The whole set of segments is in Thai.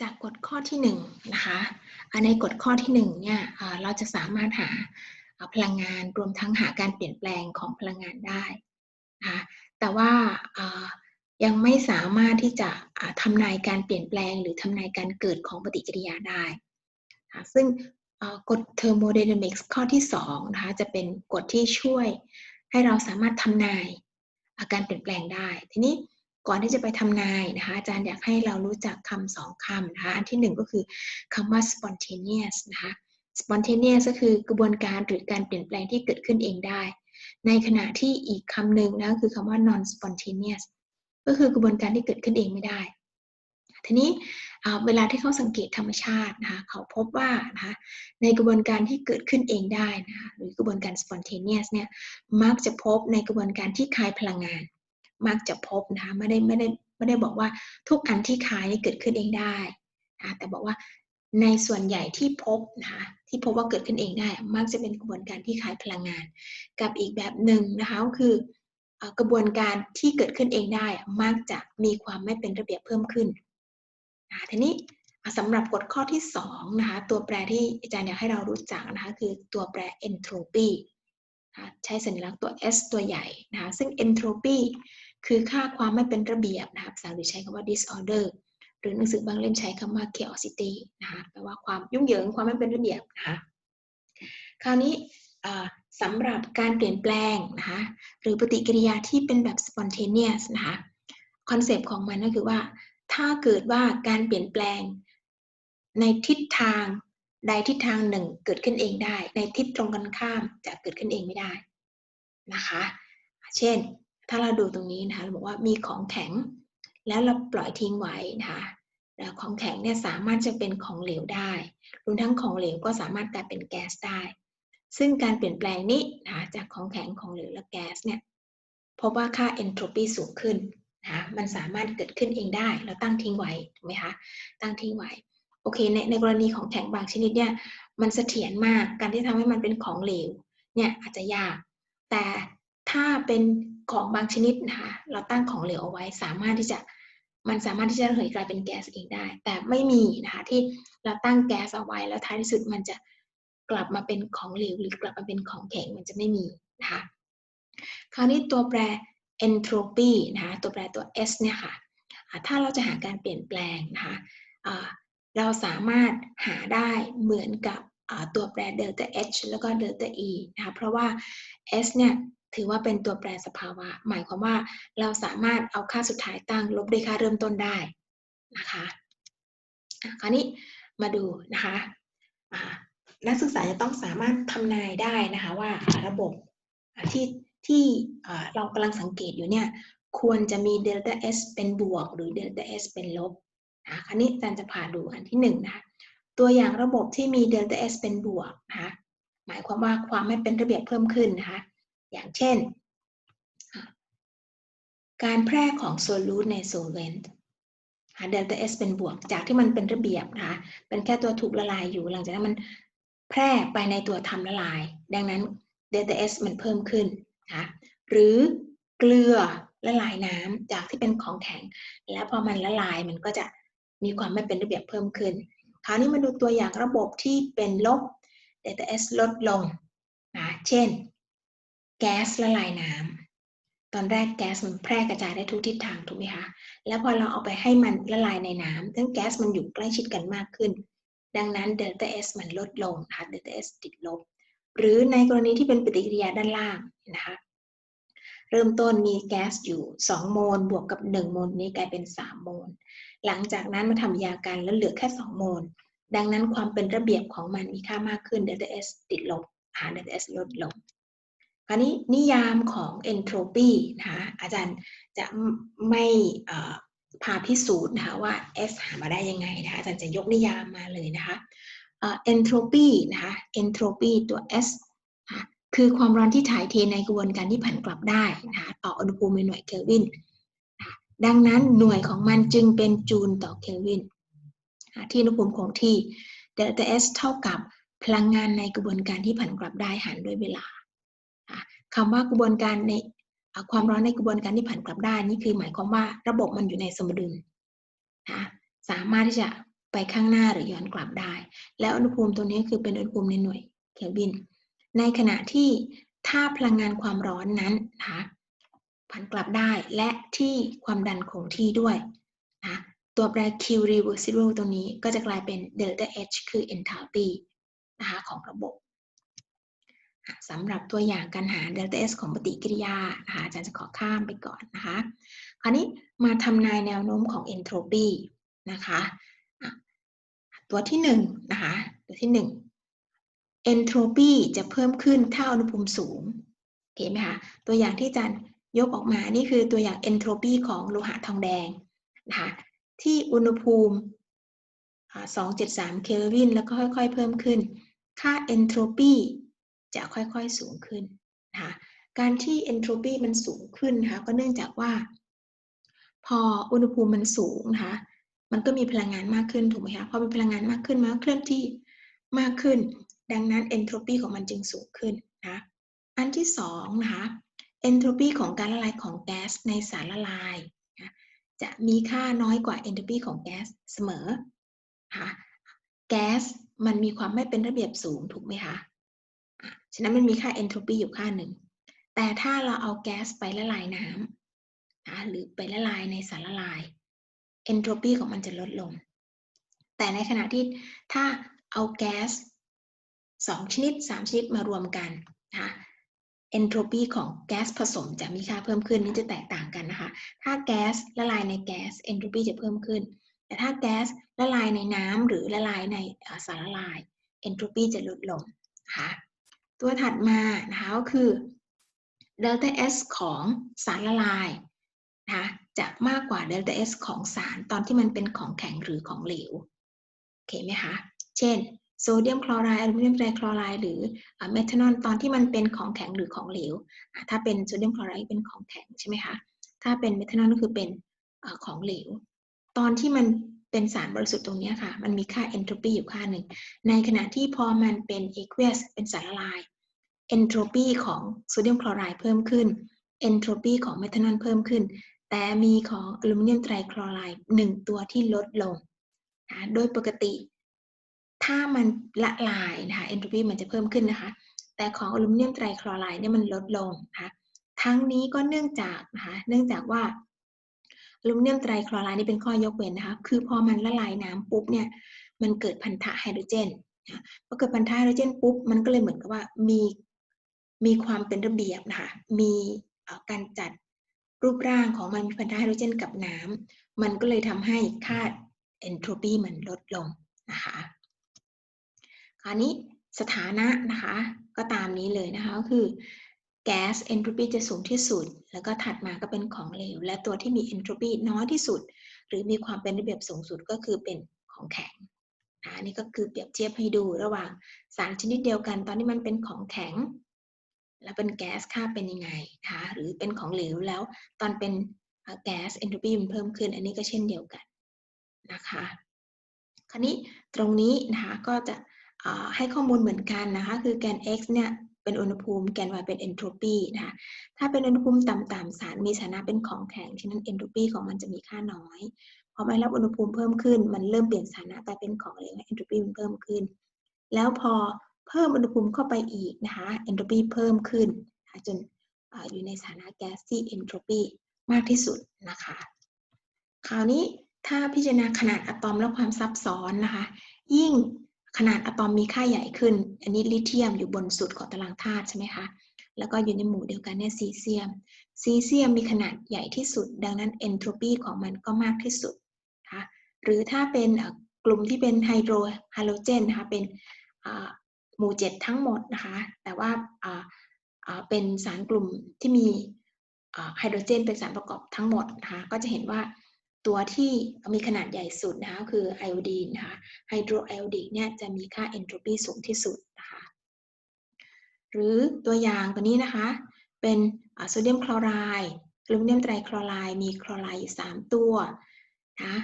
จากกฎข้อที่หนึ่งนะคะในกฎข้อที่หนึ่งเนี่ยเราจะสามารถหาพลังงานรวมทั้งหาการเปลี่ยนแปลงของพลังงานได้นะคะแต่ว่ายังไม่สามารถที่จะอ่าทำนายการเปลี่ยนแปลง หรือทำนายการเกิดของปฏิกิริยาได้ ซึ่งกฎเทอร์โมไดนามิกส์ข้อที่สองนะคะจะเป็นกฎที่ช่วยให้เราสามารถทำนายอาการเปลี่ยนแปลงได้ ทีนี้ ก่อนที่จะไปทำนายนะคะอาจารย์อยากให้เรารู้จักคำสองคำนะคะอันที่หนึ่งก็คือคำว่า spontaneous นะคะ spontaneous ก็คือกระบวนการหรือการเปลี่ยนแปลงที่เกิดขึ้นเองได้ ในขณะที่อีกคำหนึ่งนะคือคำว่า non spontaneous ก็คือกระบวนการที่เกิดขึ้นเองไม่ได้ ทีนี้เวลาที่เขาสังเกตธรรมชาตินะคะเขาพบว่านะคะในกระบวนการที่เกิดขึ้นเองได้นะคะหรือกระบวนการ spontaneous เนี่ยมักจะพบในกระบวนการที่คายพลังงาน มักจะพบนะคะไม่ได้ไม่ได้ไม่ได้บอกว่าทุกอันที่คายนี่เกิดขึ้นเองได้นะแต่บอกว่าในส่วนใหญ่ที่พบนะคะที่พบว่าเกิดขึ้นเองได้ มักจะเป็นกระบวนการที่คายพลังงาน กับอีกแบบหนึ่งนะคะก็คือกระบวนการที่เกิดขึ้นเองได้ มักจะมีความไม่เป็นระเบียบเพิ่มขึ้นนะทีนี้สำหรับกฎข้อที่2นะคะตัวแปรที่อาจารย์อยากให้เรารู้จักนะคะคือตัวแปร entropy ใช้สัญลักษณ์ตัว S ตัวใหญ่นะคะซึ่ง entropy คือค่าความไม่เป็นระเบียบนะคะภาษาอังกฤษใช้คำว่า disorder หรือหนังสือบางเล่มใช้คำว่า chaosity นะคะแปลว่าความยุ่งเหยิงความไม่เป็นระเบียบนะคะคราวนี้สำหรับการเปลี่ยนแปลงนะคะหรือปฏิกิริยาที่เป็นแบบ spontaneous นะคะคอนเซปต์ของมันก็คือว่า ถ้าเกิดว่าการเปลี่ยนแปลงในทิศทางใดทิศทางหนึ่งเกิดขึ้นเองได้ ในทิศตรงกันข้ามจะเกิดขึ้นเองไม่ได้นะคะ เช่น ถ้าเราดูตรงนี้นะคะเราบอกว่ามีของแข็ง แล้วเราปล่อยทิ้งไว้นะคะแล้วของแข็งเนี่ยสามารถจะเป็นของเหลวได้รวมทั้งของเหลวก็สามารถกลายเป็นแก๊สได้ ซึ่งการเปลี่ยนแปลงนี้นะคะจากของแข็งของเหลวและแก๊สเนี่ยพบว่าค่าเอนโทรปีสูงขึ้นนะมันสามารถเกิดขึ้นเองได้ เราตั้งทิ้งไว้ถูกไหมคะตั้งทิ้งไว้โอเคในในกรณีของแข็งบางชนิดเนี่ยมันเสถียรมากการที่ทำให้มันเป็นของเหลวเนี่ยอาจจะยาก แต่ถ้าเป็น ของบางชนิดนะคะเราตั้งของเหลวเอาไว้สามารถที่จะมันสามารถที่จะระเหยกลายเป็นแก๊สเองได้ แต่ไม่มีนะคะที่เราตั้งแก๊สเอาไว้แล้วท้ายที่สุดมันจะกลับมาเป็นของเหลวหรือกลับมาเป็นของแข็งมันจะไม่มีนะคะคราวนี้ตัวแปร entropy นะคะตัวแปรตัว s เนี่ยค่ะถ้าเราจะหาการเปลี่ยนแปลงนะคะเราสามารถหาได้เหมือนกับตัวแปร delta h แล้วก็ delta e นะคะเพราะว่า s เนี่ย ถือว่าเป็นตัวแปรสภาวะ หมายความว่าเราสามารถเอาค่าสุดท้ายตั้งลบด้วยค่าเริ่มต้นได้นะคะคราวนี้มาดูนะคะนักศึกษาจะต้องสามารถทำนายได้นะคะว่าระบบที่ที่เรากำลังสังเกตอยู่เนี่ยควรจะมีเดลต้า S เป็นบวก หรือเดลต้า S เป็นลบนะคราวนี้อาจารย์จะพาดูอันที่หนึ่งนะคะตัวอย่างระบบที่มีเดลต้า S เป็นบวกนะคะหมายความว่าความไม่เป็นระเบียบเพิ่มขึ้นนะคะ อย่างเช่น การแพร่ของโซลูตในโซลเวนต์เดลต้า S เป็นบวกจากที่มันเป็นระเบียบนะคะเป็นแค่ตัวถูกละลายอยู่ หลังจากนั้นมันแพร่ไปในตัวทำละลาย ดังนั้นเดลต้า S มันเพิ่มขึ้นคะหรือเกลือละลายน้ำจากที่เป็นของแข็ง แล้วพอมันละลายมันก็จะมีความไม่เป็นระเบียบเพิ่มขึ้น คราวนี้มาดูตัวอย่างระบบที่เป็นลบ delta S ลดลงนะเช่น แก๊สละลายน้ำตอนแรกแก๊สมันแพร่กระจายได้ทุกทิศทางถูกไหมคะแล้วพอเราเอาไปให้มันละลายในน้ำทั้งแก๊สมันอยู่ใกล้ชิดกันมากขึ้น ดังนั้น delta S มันลดลงนะคะ delta S ติดลบ หรือในกรณีที่เป็นปฏิกิริยาด้านล่างนะคะเริ่มต้นมีแก๊สอยู่ 2 โมลบวกกับ 1 โมลนี้กลายเป็น 3 โมล หลังจากนั้นมาทำยากันแล้วเหลือแค่ 2 โมล ดังนั้นความเป็นระเบียบของมันมีค่ามากขึ้น delta S ติดลบหา delta S ลดลง คราวนี้นิยามของ entropy นะคะอาจารย์จะไม่พาพิสูจน์นะคะว่า S หามาได้ยังไงนะคะอาจารย์จะยกนิยามมาเลยนะคะ entropy นะคะ entropy ตัว S คือความร้อนที่ถ่ายเทในกระบวนการที่ผันกลับได้นะคะต่ออุณหภูมิในหน่วยเคลวิน ดังนั้นหน่วยของมันจึงเป็นจูลต่อเคลวิน ที่อุณหภูมิคงที่ delta S เท่ากับพลังงานในกระบวนการที่ผันกลับได้หันด้วยเวลา คำว่ากระบวนการในความร้อนในกระบวนการที่ผันกลับได้นี่คือหมายความว่าระบบมันอยู่ในสมดุลนะสามารถที่จะไปข้างหน้าหรือย้อนกลับได้ แล้วอุณหภูมิตัวนี้คือเป็นอุณหภูมิในหน่วยเคลวิน ในขณะที่ถ้าพลังงานความร้อนนั้นนะผันกลับได้และที่ความดันคงที่ด้วยนะตัวแปร Q reversible ตรงนี้ก็จะกลายเป็น delta H คือ enthalpy นะคะของระบบ สำหรับตัวอย่างการหา delta S ของปฏิกิริยานะคะอาจารย์จะขอข้ามไปก่อนนะคะ คราวนี้มาทำนายแนวโน้มของ entropy นะคะตัวที่1นนะคะตัวที่1 entropy จะเพิ่มขึ้นถ้าอุณหภูมิสูงโอเคไหมคะตัวอย่างที่อาจารย์ยกออกมานี่คือตัวอย่าง entropy ของโลหะทองแดงนะคะที่อุณหภูมิ 273 เคลวิน แล้วก็ค่อยๆ เพิ่มขึ้น ค่า entropy จะค่อยๆสูงขึ้นนะคะการที่ entropy มันสูงขึ้นนะคะก็เนื่องจากว่า พออุณหภูมิมันสูงนะคะมันก็มีพลังงานมากขึ้นถูกไหมคะพอมีพลังงานมากขึ้นมันก็เคลื่อนที่มากขึ้น ดังนั้น entropy ของมันจึงสูงขึ้นนะอันที่สองนะคะ entropy ของการละลายของแก๊สในสารละลายนะจะมีค่าน้อยกว่า entropy ของแก๊สเสมอนะคะแก๊สมันมีความไม่เป็นระเบียบสูงถูกไหมคะ ฉะนั้นมันมีค่า entropy อยู่ค่าหนึ่ง แต่ถ้าเราเอาแก๊สไปละลายน้ำนะหรือไปละลายในสารละลาย entropy ของมันจะลดลง แต่ในขณะที่ถ้าเอาแก๊สสองชนิดสามชนิดมารวมกันนะคะ entropy ของแก๊สผสมจะมีค่าเพิ่มขึ้นนี่จะแตกต่างกันนะคะ ถ้าแก๊สละลายในแก๊ส entropy จะเพิ่มขึ้น แต่ถ้าแก๊สละลายในน้ำหรือละลายในสารละลาย entropy จะลดลงนะคะ ตัวถัดมานะคะก็คือ delta S ของสารละลายนะคะจะมากกว่า delta S ของสารตอนที่มันเป็นของแข็งหรือของเหลวโอเคไหมคะเช่นโซเดียมคลอไรด์อลูมิเนียมไตรคลอไรด์หรือเมทานอลตอนที่มันเป็นของแข็งหรือของเหลว ถ้าเป็นโซเดียมคลอไรด์เป็นของแข็งใช่ไหมคะถ้าเป็นเมทานอลก็คือเป็นของเหลว ตอนที่มันเป็นสารบริสุทธิ์ตรงนี้ค่ะ มันมีค่า entropy อยู่ค่าหนึ่ง ในขณะที่พอมันเป็น aqueous เป็นสารละลาย entropy ของโซเดียมคลอไรด์เพิ่มขึ้น entropy ของเมทานอลเพิ่มขึ้น แต่มีของอลูมิเนียมไตรคลอไรด์หนึ่งตัวที่ลดลงนะโดยปกติ ถ้ามันละลายนะคะ entropy มันจะเพิ่มขึ้นนะคะ แต่ของอลูมิเนียมไตรคลอไรด์เนี่ยมันลดลงนะคะทั้งนี้ก็เนื่องจากนะคะเนื่องจากว่าอลูมิเนียมไตรคลอไรด์นี่เป็นข้อยกเว้นนะคะ คือพอมันละลายน้ำปุ๊บเนี่ย มันเกิดพันธะไฮโดรเจนพอเกิดพันธะไฮโดรเจนปุ๊บ มันก็เลยเหมือนกับว่ามี มีความเป็นระเบียบนะคะ มีการจัดรูปร่างของมันมีพันธะไฮโดรเจนกับน้ำ มันก็เลยทำให้ค่าเอนโทรปีมันลดลงนะคะ คราวนี้สถานะนะคะ ก็ตามนี้เลยนะคะก็คือแก๊สเอนโทรปีจะสูงที่สุด แล้วก็ถัดมาก็เป็นของเหลว และตัวที่มีเอนโทรปีน้อยที่สุด หรือมีความเป็นระเบียบสูงสุดก็คือเป็นของแข็งนะนี่ก็คือเปรียบเทียบให้ดูระหว่างสารชนิดเดียวกัน ตอนนี้มันเป็นของแข็ง แล้วเป็นแก๊สค่าเป็นยังไงนะคะหรือเป็นของเหลวแล้วตอนเป็นแก๊สเอนโทรปีมันเพิ่มขึ้น อันนี้ก็เช่นเดียวกันนะคะคราวนี้ตรงนี้นะคะก็จะให้ข้อมูลเหมือนกันนะคะคือแกน x เนี่ยเป็นอุณหภูมิแกน y เป็นเอนโทรปีนะคะถ้าเป็นอุณหภูมิต่ำๆสารมีสถานะเป็นของแข็งฉะนั้นเอนโทรปีของมันจะมีค่าน้อยพอไปรับอุณหภูมิเพิ่มขึ้น มันเริ่มเปลี่ยนสถานะกลายเป็นของเหลวเอนโทรปีมันเพิ่มขึ้น แล้วพอ เพิ่มอุณหภูมิเข้าไปอีกนะคะเอนโทรปีเพิ่มขึ้นจนอยู่ในสถานะแก๊สที่เอนโทรปีมากที่สุดนะคะคราวนี้ถ้าพิจารณาขนาดอะตอมและความซับซ้อนนะคะ ยิ่งขนาดอะตอมมีค่าใหญ่ขึ้น อันนี้ลิเธียมอยู่บนสุดของตารางธาตุใช่ไหมคะ แล้วก็อยู่ในหมู่เดียวกันเนี่ยซีเซียม ซีเซียมมีขนาดใหญ่ที่สุด ดังนั้นเอนโทรปีของมันก็มากที่สุดนะคะหรือถ้าเป็นกลุ่มที่เป็นไฮโดรฮาโลเจนนะคะเป็น หมู่เจ็ดทั้งหมดนะคะ แต่ว่าเป็นสารกลุ่มที่มีไฮโดรเจนเป็นสารประกอบทั้งหมดนะคะ ก็จะเห็นว่าตัวที่มีขนาดใหญ่สุดนะคะคือไอโอดีนนะคะไฮโดรไอโอดีนเนี่ยจะมีค่าเอนโทรปีสูงที่สุดนะคะ หรือตัวอย่างตัวนี้นะคะ เป็นโซเดียมคลอไรด์อลูมิเนียมไตรคลอไรด์มีคลอไรด์อยู่3ตัวนะ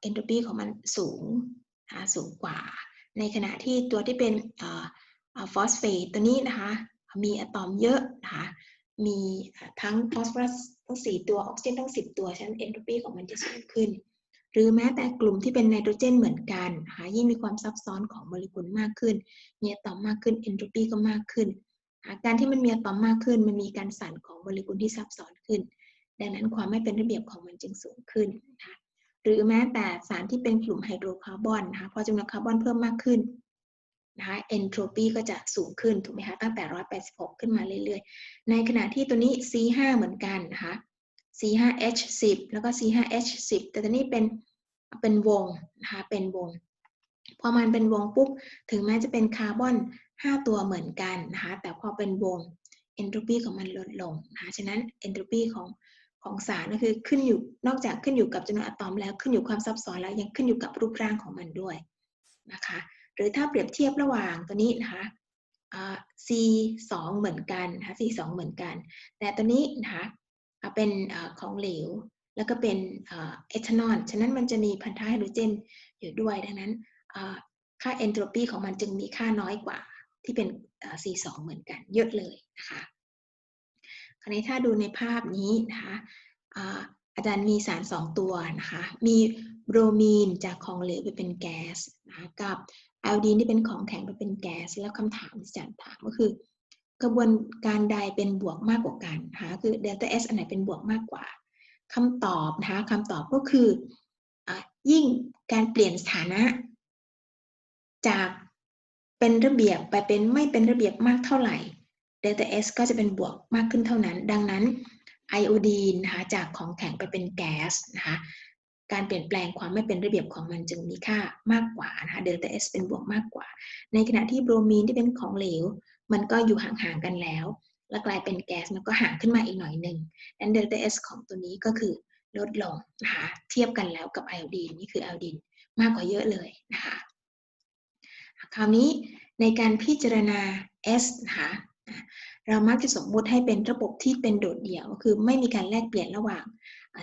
เอนโทรปีของมันสูงนะสูงกว่า ในขณะที่ตัวที่เป็นฟอสเฟตตัวนี้นะคะมีอะตอมเยอะนะคะมีทั้งฟอสฟอรัสทั้ง 4 ตัวออกซิเจนทั้ง 10 ตัวฉะนั้นเอนโทรปีของมันจะสูงขึ้น หรือแม้แต่กลุ่มที่เป็นไนโตรเจนเหมือนกันนะคะยิ่งมีความซับซ้อนของโมเลกุลมากขึ้น มีอะตอมมากขึ้นเอนโทรปีก็มากขึ้น การที่มันมีอะตอมมากขึ้น มันมีการสั่นของโมเลกุลที่ซับซ้อนขึ้น ดังนั้นความไม่เป็นระเบียบของมันจึงสูงขึ้นนะคะ หรือแม้แต่สารที่เป็นกลุ่มไฮโดรคาร์บอนนะคะพอจำนวนคาร์บอนเพิ่มมากขึ้นนะคะเอนโทรปีก็จะสูงขึ้นถูกไหมคะตั้งแต่ 186 ขึ้นมาเรื่อยๆ ในขณะที่ตัวนี้ C5 เหมือนกันนะคะ C5H10 แล้วก็ C5H10 แต่ตัวนี้เป็นเป็นวงนะคะเป็นวง พอมันเป็นวงปุ๊บ ถึงแม้จะเป็นคาร์บอน 5 ตัวเหมือนกันนะคะแต่พอเป็นวงเอนโทรปีของมันลดลงนะคะฉะนั้นเอนโทรปีของ ของสารก็คือขึ้นอยู่นอกจากขึ้นอยู่กับจำนวนอะตอมแล้วขึ้นอยู่ความซับซ้อนแล้วยังขึ้นอยู่กับรูปร่างของมันด้วยนะคะหรือถ้าเปรียบเทียบระหว่างตัวนี้นะคะ C2 เหมือนกันนะคะ C2 เหมือนกัน แต่ตัวนี้นะคะเป็นของเหลว แล้วก็เป็นเอทานอลฉะนั้นมันจะมีพันธะไฮโดรเจนอยู่ด้วย ดังนั้นค่าเอนโทรปีของมันจึงมีค่าน้อยกว่าที่เป็น C2 เหมือนกันเยอะเลยนะคะ คราวนี้ถ้าดูในภาพนี้นะคะอาจารย์มีสารสองตัวนะคะ มีโบรมีนจากของเหลวไปเป็นแก๊สนะคะกับไอโอดีนที่เป็นของแข็งไปเป็นแก๊ส แล้วคำถามที่อาจารย์ถามก็คือ กระบวนการใดเป็นบวกมากกว่ากันนะคะคือเดลต้าเอสอันไหนเป็นบวกมากกว่าคำตอบนะคะคำตอบก็คืออยิ่งการเปลี่ยนสถานะ จากเป็นระเบียบไปเป็นไม่เป็นระเบียบมากเท่าไหร่ เดลต้าเอสก็จะเป็นบวกมากขึ้นเท่านั้น ดังนั้นไอโอดีนนะคะจากของแข็งไปเป็นแก๊สนะคะการเปลี่ยนแปลงความไม่เป็นระเบียบของมันจึงมีค่ามากกว่านะคะเดลต้าเอสเป็นบวกมากกว่า ในขณะที่โบรมีนที่เป็นของเหลว มันก็อยู่ห่างๆกันแล้ว และกลายเป็นแก๊สมันก็ห่างขึ้นมาอีกหน่อยหนึ่งดังเดลต้าเอสของตัวนี้ก็คือลดลงนะคะเทียบกันแล้วกับไอโอดีนนี่คือไอโอดีนมากกว่าเยอะเลยนะคะคราวนี้ในการพิจารณา S นะคะ เรามักจะสมมุติให้เป็นระบบที่เป็นโดดเดี่ยว คือไม่มีการแลกเปลี่ยนระหว่าง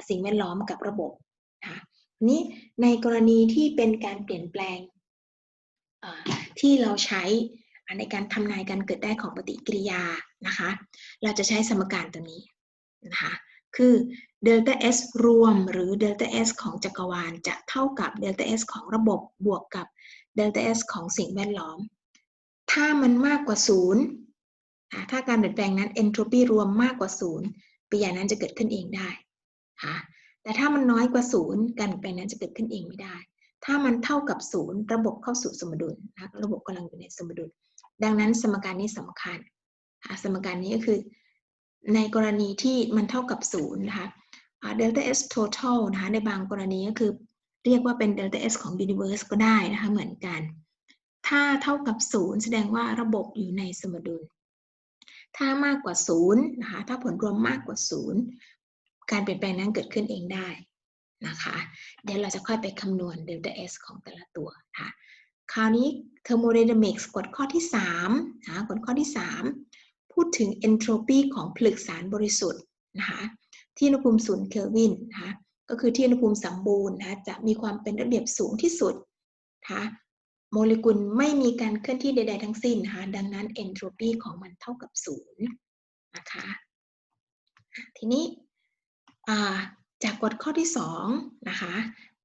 สิ่งแวดล้อมกับระบบนะนี้ในกรณีที่เป็นการเปลี่ยนแปลงที่เราใช้ในการทำนายการเกิดได้ของปฏิกิริยานะคะ เราจะใช้สมการตัวนี้นะคะคือเดลต้า S รวมหรือเดลต้า S ของจักรวาลจะเท่ากับเดลต้า S ของระบบบวกกับเดลต้า S ของสิ่งแวดล้อม ถ้ามันมากกว่าศูนย์ ถ้าการเปลี่ยนแปลงนั้นเอนโทรปีรวมมากกว่าศูนย์ปฏิกิริยานั้นจะเกิดขึ้นเองได้ค่ะแต่ถ้ามันน้อยกว่าศูนย์การเปลี่ยนแปลงนั้นจะเกิดขึ้นเองไม่ได้ ถ้ามันเท่ากับศูนย์ระบบเข้าสู่สมดุลนะระบบกำลังอยู่ในสมดุล ดังนั้นสมการนี้สำคัญสมการนี้ก็คือ ในกรณีที่มันเท่ากับศูนย์นะคะเดลต้า S total นะคะในบางกรณีก็คือเรียกว่าเป็นเดลต้า S ของ universe ก็ได้นะคะเหมือนกัน ถ้าเท่ากับศูนย์แสดงว่าระบบอยู่ในสมดุล ถ้ามากกว่าศูนย์นะคะถ้าผลรวมมากกว่าศูนย์การเปลี่ยนแปลงนั้นเกิดขึ้นเองได้นะคะเดี๋ยวเราจะค่อยไปคำนวณ delta S ของแต่ละตัวค่ะคราวนี้ thermodynamics กฎข้อที่3นะกฎข้อที่ 3 พูดถึง entropy ของผลึกสารบริสุทธิ์นะคะที่อุณหภูมิศูนย์เคลวินนะคะก็คือที่อุณหภูมิสมบูรณ์นะจะมีความเป็นระเบียบสูงที่สุดนะคะ โมเลกุลไม่มีการเคลื่อนที่ใด ๆ ทั้งสิ้นนะคะดังนั้นเอนโทรปีของมันเท่ากับศูนย์นะคะทีนี้จากกฎข้อที่2นะคะ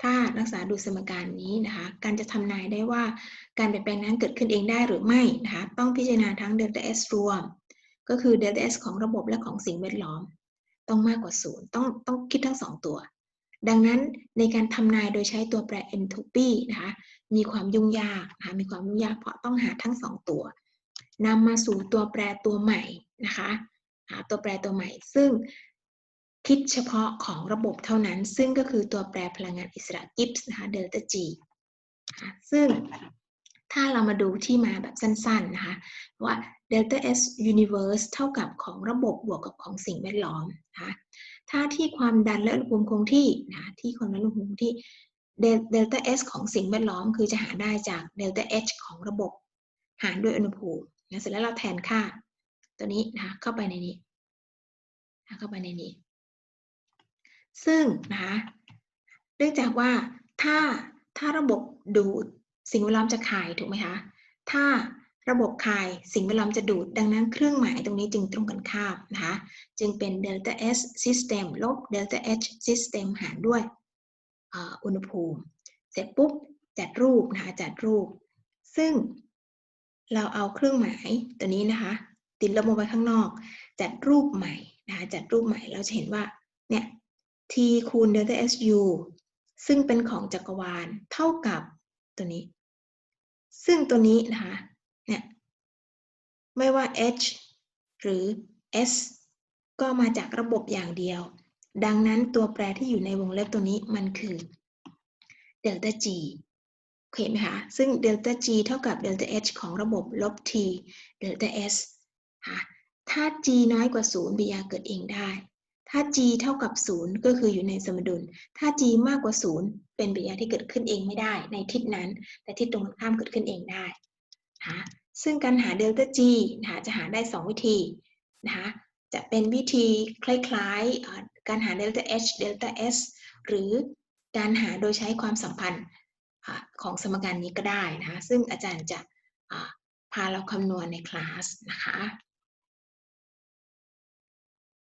ถ้านักศึกษาดูสมการนี้นะคะการจะทำนายได้ว่าการเปลี่ยนแปลงนั้นเกิดขึ้นเองได้หรือไม่นะคะต้องพิจารณาทั้ง delta S รวม ก็คือ delta S ของระบบและของสิ่งแวดล้อม ต้องมากกว่าศูนย์ต้องต้องคิดทั้งสองตัว ดังนั้นในการทำนายโดยใช้ตัวแปร entropy นะคะมีความยุ่งยากนะคะมีความยุ่งยากเพราะต้องหาทั้งสองตัวนำมาสู่ตัวแปรตัวใหม่นะคะหาตัวแปรตัวใหม่ ซึ่งคิดเฉพาะของระบบเท่านั้น ซึ่งก็คือตัวแปรพลังงานอิสระกิฟส์นะคะเดลต้าจีซึ่งถ้าเรามาดูที่มาแบบสั้นๆนะคะว่า delta S universe เท่ากับของระบบบวกกับของสิ่งแวดล้อมนะคะ ถ้าที่ความดันและอุณหภูมิคงที่นะที่ความดันและอุณหภูมิคงที่เดลต้า S ของสิ่งแวดล้อมคือจะหาได้จากเดลต้า H ของระบบ หารด้วยอุณหภูมินะเสร็จแล้วเราแทนค่า ตัวนี้นะคะเข้าไปในนี้เข้าไปในนี้ ซึ่งนะคะเนื่องจากว่าถ้าถ้าระบบดูดสิ่งแวดล้อมจะคายถูกไหมคะถ้า ระบบคายสิ่งแวดล้อมจะดูด ดังนั้นเครื่องหมายตรงนี้จึงตรงกันข้ามนะคะจึงเป็น delta S system ลบ delta H system หารด้วยอุณหภูมิ เสร็จปุ๊บจัดรูปนะคะจัดรูป ซึ่งเราเอาเครื่องหมายตัวนี้นะคะ ติดลบมาไว้ข้างนอก จัดรูปใหม่นะคะจัดรูปใหม่เราจะเห็นว่าเนี่ย t คูณ delta s u ซึ่งเป็นของจักรวาลเท่ากับตัวนี้ ซึ่งตัวนี้นะคะ เนี่ยไม่ว่า h หรือ s ก็มาจากระบบอย่างเดียว ดังนั้นตัวแปรที่อยู่ในวงเล็บตัวนี้มันคือเดลต้า g โอเคไหมคะ ซึ่งเดลต้า g เท่ากับเดลต้า h ของระบบลบ t เดลต้า s ค่ะถ้า g น้อยกว่า 0บิยาเกิดเองได้ ถ้า g เท่ากับ 0 ก็คืออยู่ในสมดุล ถ้า g มากกว่า 0 เป็นบิยาที่เกิดขึ้นเองไม่ได้ ในทิศนั้น แต่ทิศตรงข้ามเกิดขึ้นเองได้ นะคะซึ่งการหาเดลต้า g นะคะจะหาได้ 2 วิธีนะคะจะเป็นวิธีคล้ายๆการหาเดลต้า h เดลต้า s หรือการหาโดยใช้ความสัมพันธ์ของสมการนี้ก็ได้นะคะซึ่งอาจารย์จะพาเราคำนวณในคลาสนะคะ